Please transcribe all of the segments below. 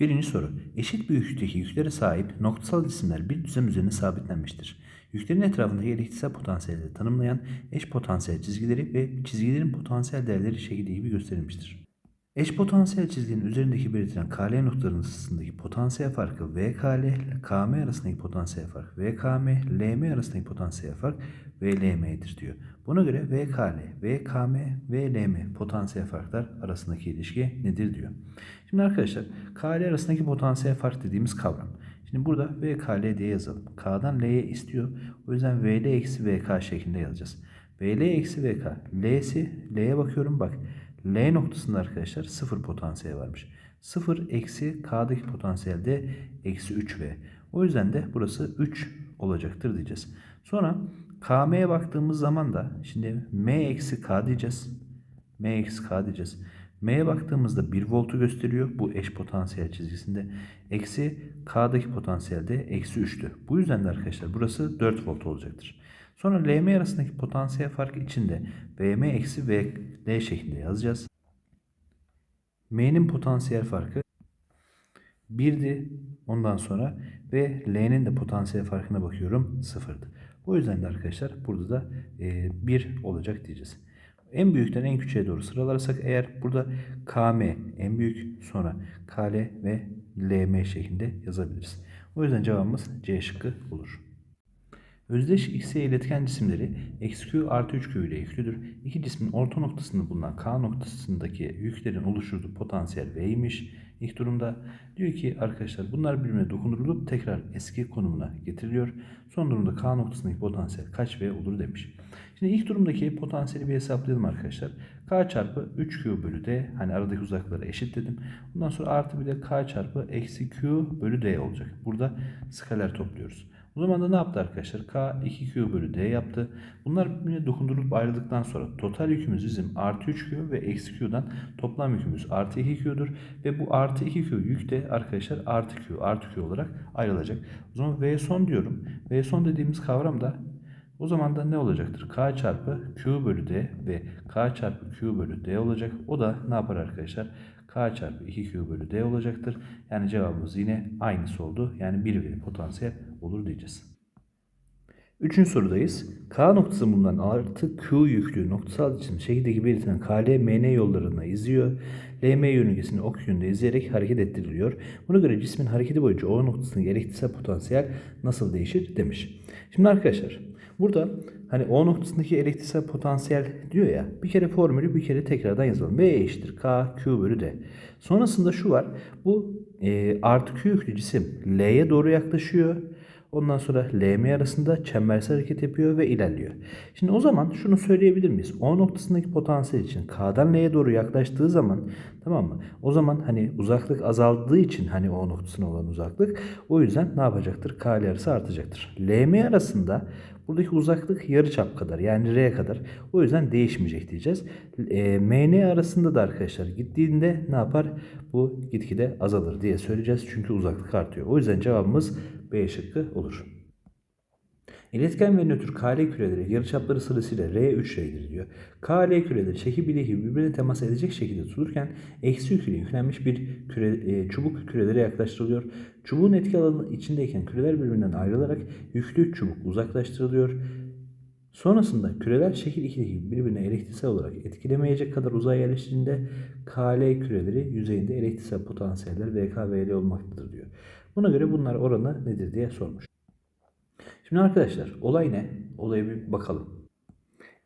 Birinci soru. Eşit büyüklükteki yüklere sahip noktasal cisimler bir düzlem üzerine sabitlenmiştir. Yüklerin etrafındaki elektriksel potansiyelleri tanımlayan eş potansiyel çizgileri ve çizgilerin potansiyel değerleri şekilde gibi gösterilmiştir. Eş potansiyel çizginin üzerindeki belirtilen KL noktalarının arasındaki potansiyel farkı VKL, KM arasındaki potansiyel fark VKM, LM arasındaki potansiyel fark VLM'dir diyor. Buna göre VKL, VKM, VLM potansiyel farklar arasındaki ilişki nedir diyor. Şimdi arkadaşlar KL arasındaki potansiyel fark dediğimiz kavram. Şimdi burada VKL diye yazalım. K'dan L'ye istiyor. O yüzden VL eksi VK şeklinde yazacağız. VL eksi VK. L'si L'ye bakıyorum bak. L noktasında arkadaşlar sıfır potansiyel varmış. 0 eksi K'daki potansiyel de eksi 3V. O yüzden de burası 3 olacaktır diyeceğiz. Sonra KM'ye baktığımız zaman da şimdi M eksi K diyeceğiz. M eksi K diyeceğiz. M'ye baktığımızda 1 voltu gösteriyor. Bu eş potansiyel çizgisinde. Eksi K'daki potansiyel de eksi 3'tü. Bu yüzden de arkadaşlar burası 4 volt olacaktır. Sonra LM arasındaki potansiyel fark içinde VM eksi VL şeklinde yazacağız. M'nin potansiyel farkı 1'di ondan sonra ve L'nin de potansiyel farkına bakıyorum 0'dı. O yüzden de arkadaşlar burada da 1 olacak diyeceğiz. En büyükten en küçüğe doğru sıralarsak eğer burada KM en büyük sonra KL ve LM şeklinde yazabiliriz. O yüzden cevabımız C şıkkı olur. Özdeş X'e iletken cisimleri x q artı 3q ile yüklüdür. İki cismin orta noktasında bulunan K noktasındaki yüklerin oluşturduğu potansiyel V'ymiş. İlk durumda diyor ki arkadaşlar bunlar birbirine dokundurulup tekrar eski konumuna getiriliyor. Son durumda K noktasındaki potansiyel kaç V olur demiş. Şimdi ilk durumdaki potansiyeli bir hesaplayalım arkadaşlar. K çarpı 3Q bölü D. Hani aradaki uzaklıkları eşit dedim. Bundan sonra artı bir de K çarpı eksi Q bölü D olacak. Burada skaler topluyoruz. O zaman da ne yaptı arkadaşlar? K 2Q bölü D yaptı. Bunlar birbirine dokundurulup ayrıldıktan sonra total yükümüz bizim artı 3Q ve eksi Q'dan toplam yükümüz artı 2Q'dur. Ve bu artı 2Q yük de arkadaşlar artı Q artı Q olarak ayrılacak. O zaman V son diyorum. V son dediğimiz kavram da o zaman da ne olacaktır? K çarpı Q bölü D ve K çarpı Q bölü D olacak. O da ne yapar arkadaşlar? K çarpı 2Q bölü D olacaktır. Yani cevabımız yine aynısı oldu. Yani 1 veri potansiyel olur diyeceğiz. Üçüncü sorudayız. K noktası bulunan artı Q yüklü noktasal için şekildeki belirtilen KL, MN yollarına izliyor. LM yörüngesini ok yönünde izleyerek hareket ettiriliyor. Buna göre cismin hareketi boyunca O noktasındaki elektriksel potansiyel nasıl değişir demiş. Şimdi arkadaşlar burada hani O noktasındaki elektriksel potansiyel diyor ya bir kere formülü bir kere tekrardan yazalım. V eşittir K Q bölü D. Sonrasında şu var. Bu e, artı Q yüklü cisim L'ye doğru yaklaşıyor. Ondan sonra LM arasında çembersel hareket yapıyor ve ilerliyor. Şimdi o zaman şunu söyleyebilir miyiz? O noktasındaki potansiyel için K'dan L'ye doğru yaklaştığı zaman tamam mı? O zaman hani uzaklık azaldığı için hani O noktasına olan uzaklık o yüzden ne yapacaktır? K ile arası artacaktır. LM arasında buradaki uzaklık yarı çap kadar yani R kadar. O yüzden değişmeyecek diyeceğiz. E, MN arasında da arkadaşlar gittiğinde ne yapar? Bu gitgide azalır diye söyleyeceğiz. Çünkü uzaklık artıyor. O yüzden cevabımız B şıkkı olur. İletken ve nötr KL küreleri yarıçapları sırasıyla R3R'dir diyor. KL küreleri çeki bileği birbirine temas edecek şekilde tutulurken eksi yük ile yüklenmiş bir küre, e, çubuk kürelere yaklaştırılıyor. Çubuğun etki alanı içindeyken küreler birbirinden ayrılarak yüklü çubuk uzaklaştırılıyor. Sonrasında küreler şekil 2'deki birbirine elektriksel olarak etkilemeyecek kadar uzay yerleştiğinde KL küreleri yüzeyinde elektriksel potansiyeller VK ve L olmaktadır diyor. Buna göre bunlar oranı nedir diye sormuş. Şimdi arkadaşlar olay ne? Olaya bir bakalım.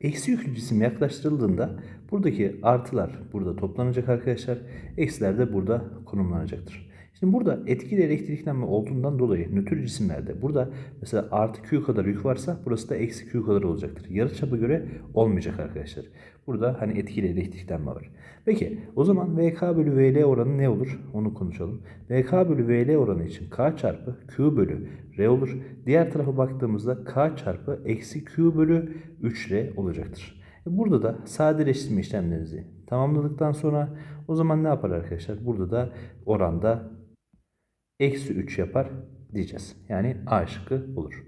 Eksi yüklü cisim yaklaştırıldığında buradaki artılar burada toplanacak arkadaşlar. Eksiler de burada konumlanacaktır. Şimdi burada etkili elektriklenme olduğundan dolayı nötr cisimlerde burada mesela artı Q kadar yük varsa burası da eksi Q kadar olacaktır. Yarıçapı göre olmayacak arkadaşlar. Burada hani etkili elektriklenme var. Peki o zaman VK bölü VL oranı ne olur? Onu konuşalım. VK bölü VL oranı için K çarpı Q bölü R olur. Diğer tarafa baktığımızda K çarpı eksi Q bölü 3R olacaktır. E, burada da sadeleştirme işlemlerinizi tamamladıktan sonra o zaman ne yapar arkadaşlar? Burada da oranda eksi 3 yapar diyeceğiz. Yani A şıkkı olur.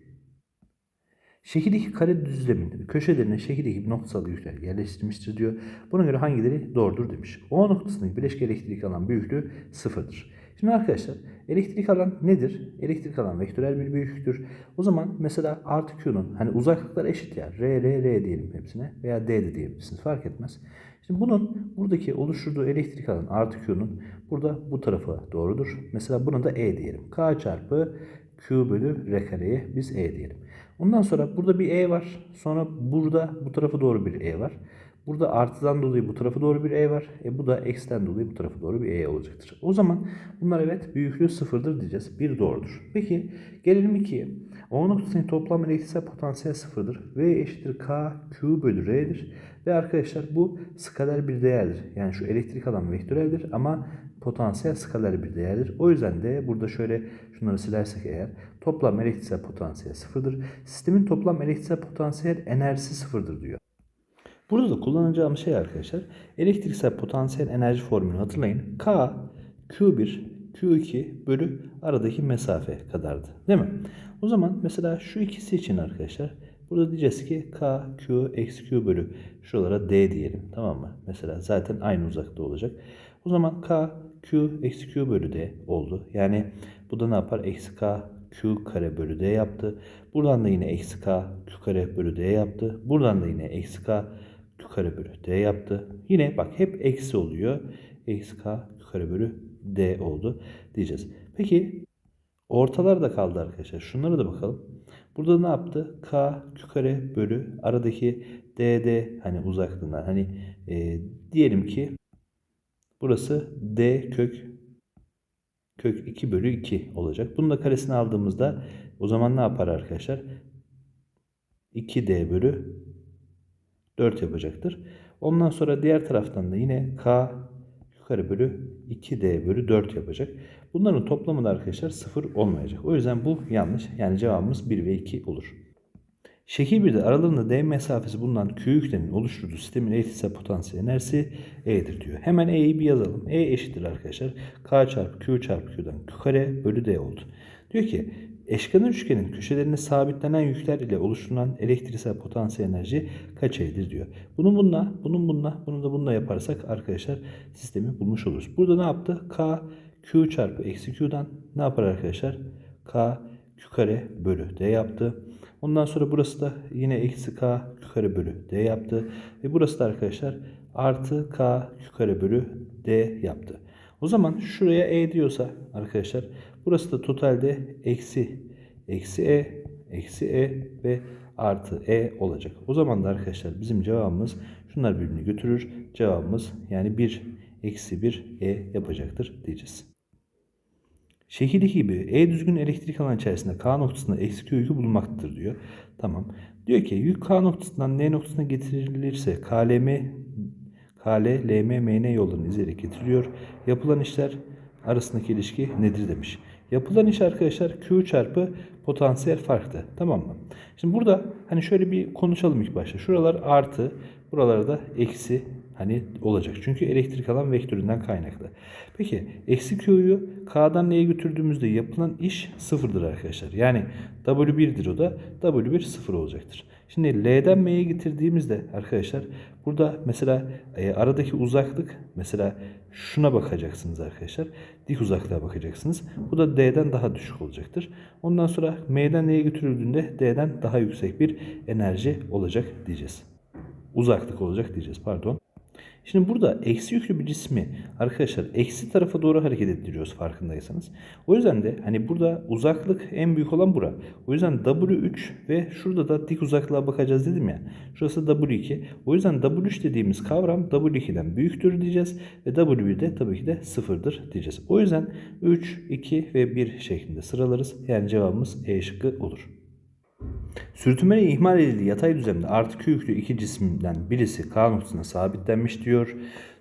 Şekildeki kare düzlemin köşelerine şekildeki noktasal yükler yerleştirilmiştir diyor. Buna göre hangileri doğrudur demiş. O noktasındaki bileşke elektrik alan büyüklüğü sıfırdır. Şimdi arkadaşlar elektrik alan nedir? Elektrik alan vektörel bir büyüklüktür. O zaman mesela artı Q'nun hani uzaklıklar eşit ya. R, R, R diyelim hepsine veya D de diyebilirsiniz fark etmez. Şimdi bunun buradaki oluşturduğu elektrik alan artı Q'nun burada bu tarafa doğrudur. Mesela buna da E diyelim. K çarpı Q bölü R kareye biz E diyelim. Ondan sonra burada bir E var. Sonra burada bu tarafa doğru bir E var. Burada artıdan dolayı bu tarafa doğru bir E var. E bu da eksiden dolayı bu tarafa doğru bir E olacaktır. O zaman bunlar evet büyüklüğü sıfırdır diyeceğiz. Bir doğrudur. Peki gelelim 2'ye. O noktasının toplam elektriksel potansiyel sıfırdır. V eşittir K Q bölü R'dir. Ve arkadaşlar bu skaler bir değerdir. Yani şu elektrik alan vektöreldir ama potansiyel skaler bir değerdir. O yüzden de burada şöyle şunları silersek eğer toplam elektriksel potansiyel sıfırdır. Sistemin toplam elektriksel potansiyel enerjisi sıfırdır diyor. Burada da kullanacağımız şey arkadaşlar elektriksel potansiyel enerji formülünü hatırlayın. K Q1 Q2 bölü aradaki mesafe kadardı. Değil mi? O zaman mesela şu ikisi için arkadaşlar burada diyeceğiz ki K Q eksi Q bölü şuralara D diyelim. Tamam mı? Mesela zaten aynı uzakta olacak. O zaman K Q eksi Q bölü D oldu. Yani bu da ne yapar? Eksi K Q kare bölü D yaptı. Buradan da yine eksi K Q kare bölü D yaptı. Buradan da yine eksi K kare bölü D yaptı. Yine bak hep eksi oluyor. Eksi K kare bölü D oldu diyeceğiz. Peki ortalar da kaldı arkadaşlar. Şunlara da bakalım. Burada ne yaptı? K kare bölü aradaki DD hani uzaklığından hani e, diyelim ki burası D kök kök 2 bölü 2 olacak. Bunun da karesini aldığımızda o zaman ne yapar arkadaşlar? 2D bölü 4 yapacaktır. Ondan sonra diğer taraftan da yine K yukarı bölü 2D bölü 4 yapacak. Bunların toplamı da arkadaşlar 0 olmayacak. O yüzden bu yanlış. Yani cevabımız 1 ve 2 olur. Şekil 1'de aralarında D mesafesi bulunan Q yüklenin oluşturduğu sistemin elektriksel potansiyel enerjisi E'dir diyor. Hemen E'yi bir yazalım. E eşittir arkadaşlar. K çarpı Q çarpı Q'dan Q kare bölü D oldu. Diyor ki eşkenar üçgenin köşelerine sabitlenen yükler ile oluşturulan elektriksel potansiyel enerji kaç E'dir diyor. Bunun bununla, bunun bununla, bunu da bununla yaparsak arkadaşlar sistemi bulmuş oluruz. Burada ne yaptı? K Q çarpı eksi Q'dan ne yapar arkadaşlar? K Q kare bölü D yaptı. Ondan sonra burası da yine eksi k q kare bölü d yaptı. Ve burası da arkadaşlar artı k q kare bölü d yaptı. O zaman şuraya e diyorsa arkadaşlar burası da totalde eksi eksi e eksi e ve artı e olacak. O zaman da arkadaşlar bizim cevabımız şunlar birbirini götürür. Cevabımız yani 1 eksi 1 e yapacaktır diyeceğiz. Şekildeki gibi E düzgün elektrik alan içerisinde K noktasında eksi Q yükü bulunmaktadır diyor. Tamam. Diyor ki yük K noktasından N noktasına getirilirse KLM KL, LM, MN yollarını izleyerek getiriliyor. Yapılan işler arasındaki ilişki nedir demiş. Yapılan iş arkadaşlar Q çarpı potansiyel farktı. Tamam mı? Şimdi burada hani şöyle bir konuşalım ilk başta. Şuralar artı, buralarda eksi hani olacak. Çünkü elektrik alan vektöründen kaynaklı. Peki eksi Q'yu K'dan N'ye götürdüğümüzde yapılan iş sıfırdır arkadaşlar. Yani W1'dir o da. W1 sıfır olacaktır. Şimdi L'den M'ye getirdiğimizde arkadaşlar burada mesela e, aradaki uzaklık mesela şuna bakacaksınız arkadaşlar. Dik uzaklığa bakacaksınız. Bu da D'den daha düşük olacaktır. Ondan sonra M'den N'ye götürüldüğünde D'den daha yüksek bir enerji olacak diyeceğiz. Uzaklık olacak diyeceğiz pardon. Şimdi burada eksi yüklü bir cismi arkadaşlar eksi tarafa doğru hareket ettiriyoruz farkındaysanız. O yüzden de hani burada uzaklık en büyük olan bura. O yüzden W3 ve şurada da dik uzaklığa bakacağız dedim ya. Şurası W2. O yüzden W3 dediğimiz kavram W2'den büyüktür diyeceğiz. Ve W1 de tabii ki de sıfırdır diyeceğiz. O yüzden 3, 2 ve 1 şeklinde sıralarız. Yani cevabımız E şıkkı olur. Sürtünmeyle ihmal edildiği yatay düzlemde artı Q yüklü iki cisimden birisi K noktasına sabitlenmiş diyor.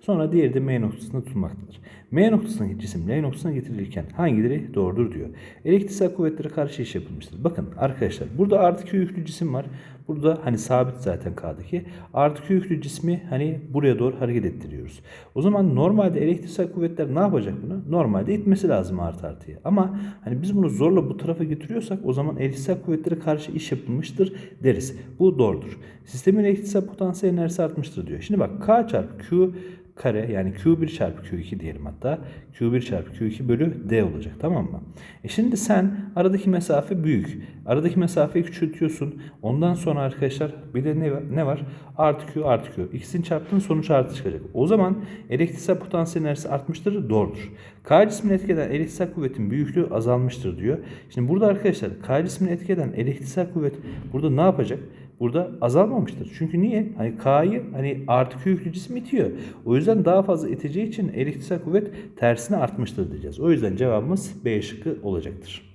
Sonra diğeri de M noktasında tutulmaktadır. M noktasındaki cisim L noktasına getirilirken hangileri doğrudur diyor. Elektriksel kuvvetlere karşı iş yapılmıştır. Bakın arkadaşlar burada artı Q yüklü cisim var. Burada hani sabit zaten K'daki. Artı Q yüklü cismi hani buraya doğru hareket ettiriyoruz. O zaman normalde elektriksel kuvvetler ne yapacak bunu? Normalde itmesi lazım artı artıya. Ama hani biz bunu zorla bu tarafa getiriyorsak o zaman elektriksel kuvvetlere karşı iş yapılmıştır deriz. Bu doğrudur. Sistemin elektriksel potansiyel enerjisi artmıştır diyor. Şimdi bak K çarpı Q kare yani Q1 çarpı Q2 diyelim hatta. Q1 çarpı Q2 bölü D olacak tamam mı? E şimdi sen aradaki mesafe büyük. Aradaki mesafeyi küçültüyorsun. Ondan sonra arkadaşlar bir de ne, ne var? Artı Q artı Q. İkisini çarptığın sonuç artı çıkacak. O zaman elektriksel potansiyel enerjisi artmıştır. Doğrudur. K cismini etkeden elektriksel kuvvetin büyüklüğü azalmıştır diyor. Şimdi burada arkadaşlar K cismini etkeden elektriksel kuvvet burada ne yapacak? Burada azalmamıştır. Çünkü niye? Hani K'yı hani artı Q yüklü cisim itiyor. O yüzden daha fazla iteceği için elektriksel kuvvet tersine artmıştır diyeceğiz. O yüzden cevabımız B şıkkı olacaktır.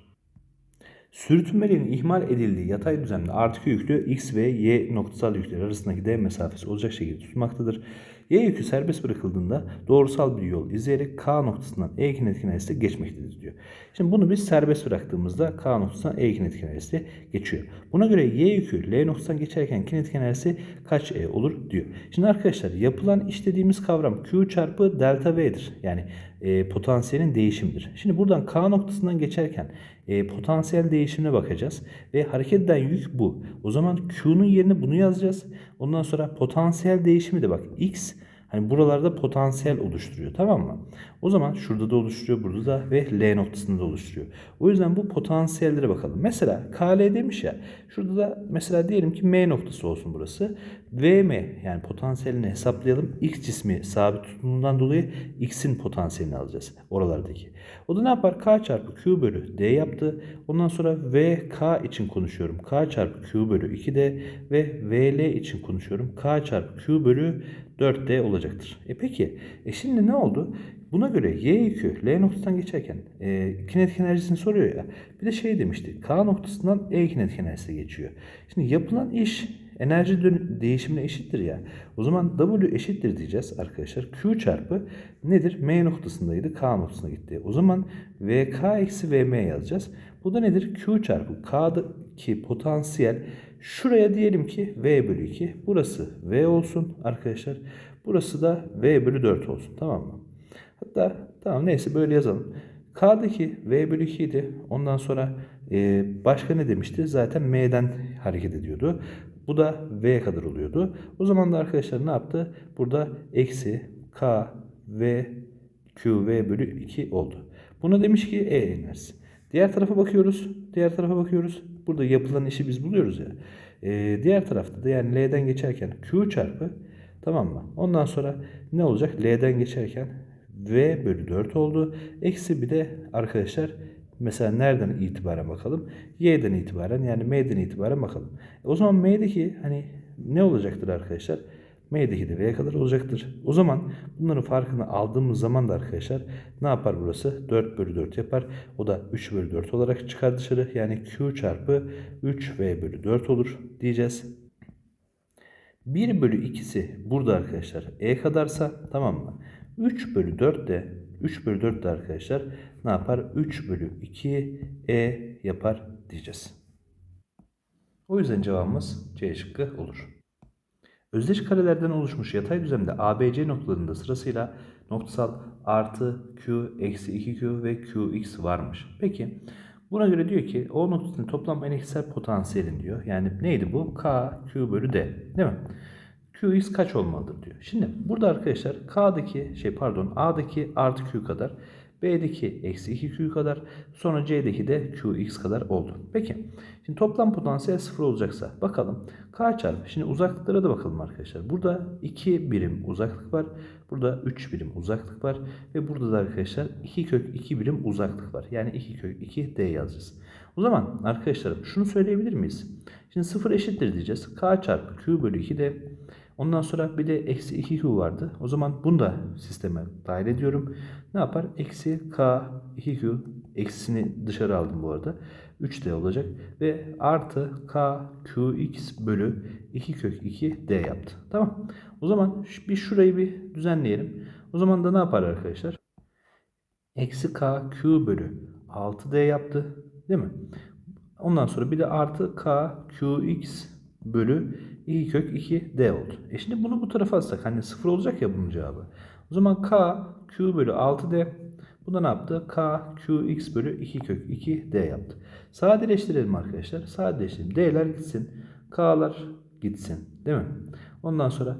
Sürtünmeliğin ihmal edildiği yatay düzlemde artı yüklü X ve Y noktasal yükler arasındaki D mesafesi olacak şekilde tutmaktadır. Y yükü serbest bırakıldığında doğrusal bir yol izleyerek K noktasından E kinetik enerjisi geçmektedir diyor. Şimdi bunu biz serbest bıraktığımızda K noktasından E kinetik enerjisi geçiyor. Buna göre Y yükü L noktasından geçerken kinetik enerjisi kaç E olur diyor. Şimdi arkadaşlar yapılan işlediğimiz kavram Q çarpı delta V'dir. Yani e, potansiyelin değişimidir. Şimdi buradan K noktasından geçerken e, potansiyel değişimine bakacağız. Ve hareket eden yük bu. O zaman Q'nun yerine bunu yazacağız. Ondan sonra potansiyel değişimi de bak X Hani buralarda potansiyel oluşturuyor tamam mı? O zaman şurada da oluşturuyor, burada da ve L noktasında da oluşturuyor. O yüzden bu potansiyellere bakalım. Mesela KL demiş ya. Şurada da mesela diyelim ki M noktası olsun burası. VM yani potansiyelini hesaplayalım. X cismi sabit tutumundan dolayı X'in potansiyelini alacağız oralardaki. O da ne yapar? K çarpı Q bölü D yaptı. Ondan sonra VK için konuşuyorum. K çarpı Q bölü 2D ve VL için konuşuyorum. K çarpı Q bölü 4D olacaktır. E peki e şimdi ne oldu? Buna göre Y yükü L noktasından geçerken e, kinetik enerjisini soruyor ya. Bir de şey demişti. K noktasından E kinetik enerjisi geçiyor. Şimdi yapılan iş enerji değişimine eşittir ya. O zaman W eşittir diyeceğiz arkadaşlar. Q çarpı nedir? M noktasındaydı. K noktasına gitti. O zaman VK eksi VM yazacağız. Bu da nedir? Q çarpı K'daki potansiyel şuraya diyelim ki V bölü 2. Burası V olsun arkadaşlar. Burası da V bölü 4 olsun. Tamam mı? Hatta tamam neyse böyle yazalım. K'daki V bölü 2 idi. Ondan sonra e, başka ne demişti? Zaten M'den hareket ediyordu. Bu da V kadar oluyordu. O zaman da arkadaşlar ne yaptı? Burada eksi K V Q V bölü 2 oldu. Buna demiş ki E enerjisi. Diğer tarafa bakıyoruz. Diğer tarafa bakıyoruz. Burada yapılan işi biz buluyoruz ya. Ee, diğer tarafta da yani L'den geçerken Q çarpı tamam mı? Ondan sonra ne olacak? L'den geçerken V bölü 4 oldu. Eksi bir de arkadaşlar mesela nereden itibaren bakalım? Y'den itibaren yani M'den itibaren bakalım. O zaman M'deki hani ne olacaktır arkadaşlar? M'deki de V'ye kadar olacaktır. O zaman bunların farkını aldığımız zaman da arkadaşlar ne yapar burası? 4 bölü 4 yapar. O da 3 bölü 4 olarak çıkar dışarı. Yani Q çarpı 3V bölü 4 olur diyeceğiz. 1 bölü 2'si burada arkadaşlar E kadarsa tamam mı? 3 bölü 4 de 3 bölü 4 de arkadaşlar ne yapar? 3 bölü 2 E yapar diyeceğiz. O yüzden cevabımız C şıkkı olur. Özdeş karelerden oluşmuş yatay düzlemde ABC noktalarında sırasıyla noktasal artı Q, eksi 2Q ve QX varmış. Peki buna göre diyor ki O noktasının toplam elektriksel potansiyelin diyor. Yani neydi bu? K, Q bölü D değil mi? Qx kaç olmalıdır diyor. Şimdi burada arkadaşlar K'daki şey pardon A'daki artı Q kadar B'deki eksi 2Q kadar sonra C'deki de QX kadar oldu. Peki şimdi toplam potansiyel sıfır olacaksa bakalım K çarpı şimdi uzaklıklara da bakalım arkadaşlar. Burada 2 birim uzaklık var. Burada 3 birim uzaklık var. Ve burada da arkadaşlar 2 kök 2 birim uzaklık var. Yani 2 kök 2 D yazacağız. O zaman arkadaşlarım şunu söyleyebilir miyiz? Şimdi sıfır eşittir diyeceğiz. K çarpı Q bölü 2 de Ondan sonra bir de eksi 2Q vardı. O zaman bunu da sisteme dahil ediyorum. Ne yapar? Eksi K 2Q eksisini dışarı aldım bu arada. 3D olacak. Ve artı K QX bölü 2 kök 2 D yaptı. Tamam. O zaman bir şurayı bir düzenleyelim. O zaman da ne yapar arkadaşlar? Eksi K Q bölü 6D yaptı. Değil mi? Ondan sonra bir de artı K QX bölü 2 kök 2 D oldu. E şimdi bunu bu tarafa atsak hani 0 olacak ya bunun cevabı. O zaman K Q bölü 6D bu da ne yaptı? K Q X bölü 2 kök 2 D yaptı. Sadeleştirelim arkadaşlar. Sadeleştirelim. D'ler gitsin. K'lar gitsin. Değil mi? Ondan sonra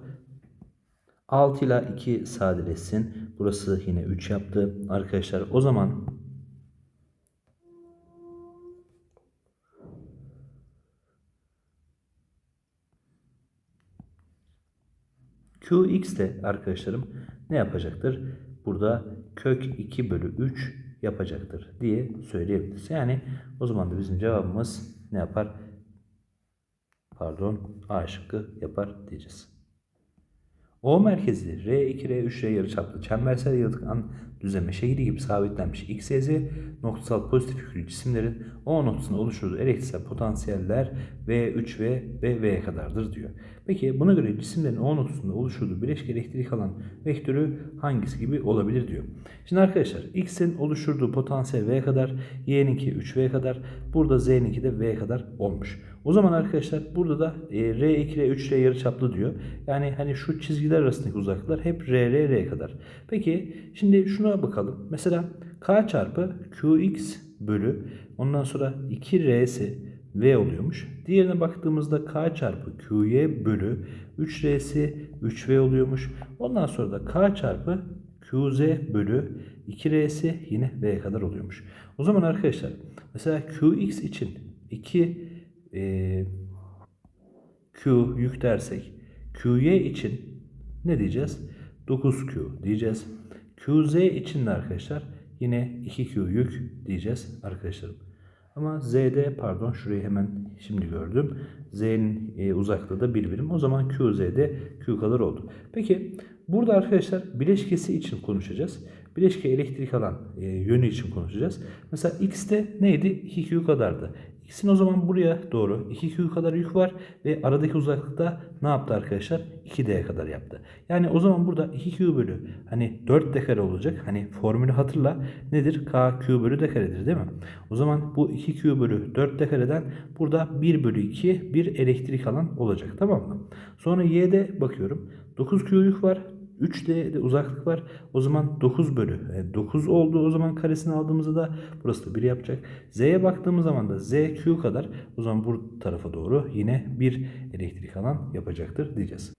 6 ile 2 sadeleşsin. Burası yine 3 yaptı. Arkadaşlar o zaman Qx de arkadaşlarım ne yapacaktır? Burada kök 2 bölü 3 yapacaktır diye söyleyebiliriz. Yani o zaman da bizim cevabımız ne yapar? Pardon A şıkkı yapar diyeceğiz. O merkezi R2, R3, R yarıçaplı çembersel yalıtkan düzleme şekli gibi sabitlenmiş X, Y, Z noktasal pozitif yüklü cisimlerin O noktasında oluşturduğu elektriksel potansiyeller V3 ve ve V'ye kadardır diyor. Peki buna göre cisimlerin O noktasında oluşturduğu bileşik elektrik alan vektörü hangisi gibi olabilir diyor. Şimdi arkadaşlar X'in oluşturduğu potansiyel V kadar, Y'ninki 3V kadar, burada Z'ninki de V kadar olmuş. O zaman arkadaşlar burada da e, R2, R3, R yarıçaplı diyor. Yani hani şu çizgiler arasındaki uzaklıklar hep R, R, R kadar. Peki şimdi şuna bakalım. Mesela K çarpı QX bölü ondan sonra 2R'si V oluyormuş. Diğerine baktığımızda K çarpı QY bölü 3R'si 3V oluyormuş. Ondan sonra da K çarpı QZ bölü 2R'si yine V kadar oluyormuş. O zaman arkadaşlar mesela QX için 2 e, Q yük dersek QY için ne diyeceğiz? 9Q diyeceğiz. QZ için de arkadaşlar yine 2Q yük diyeceğiz arkadaşlarım. Ama Z'de pardon şurayı hemen şimdi gördüm. Z'nin e, uzaklığı da bir birim. O zaman QZ'de Q kadar oldu. Peki burada arkadaşlar bileşkesi için konuşacağız. Bileşke elektrik alan e, yönü için konuşacağız. Mesela X'te neydi? 2Q kadardı. X'in o zaman buraya doğru 2Q kadar yük var ve aradaki uzaklıkta ne yaptı arkadaşlar? 2D kadar yaptı. Yani o zaman burada 2Q bölü hani 4D kare olacak. Hani formülü hatırla. Nedir? KQ bölü D karedir değil mi? O zaman bu 2Q bölü 4D kareden burada 1 bölü 2 bir elektrik alan olacak. Tamam mı? Sonra Y'de bakıyorum. 9Q yük var. 3D de uzaklık var. O zaman 9 bölü. Yani 9 oldu. O zaman karesini aldığımızda da burası da 1 yapacak. Z'ye baktığımız zaman da Z Q kadar. O zaman bu tarafa doğru yine bir elektrik alan yapacaktır diyeceğiz.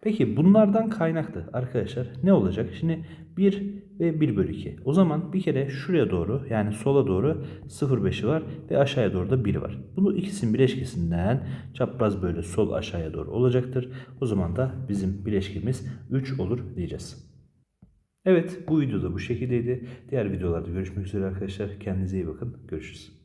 Peki bunlardan kaynaklı arkadaşlar ne olacak? Şimdi 1 ve 1 bölü 2. O zaman bir kere şuraya doğru yani sola doğru 0,5'i var ve aşağıya doğru da 1 var. Bunu ikisinin bileşkesinden çapraz böyle sol aşağıya doğru olacaktır. O zaman da bizim bileşkemiz 3 olur diyeceğiz. Evet bu videoda bu şekildeydi. Diğer videolarda görüşmek üzere arkadaşlar. Kendinize iyi bakın. Görüşürüz.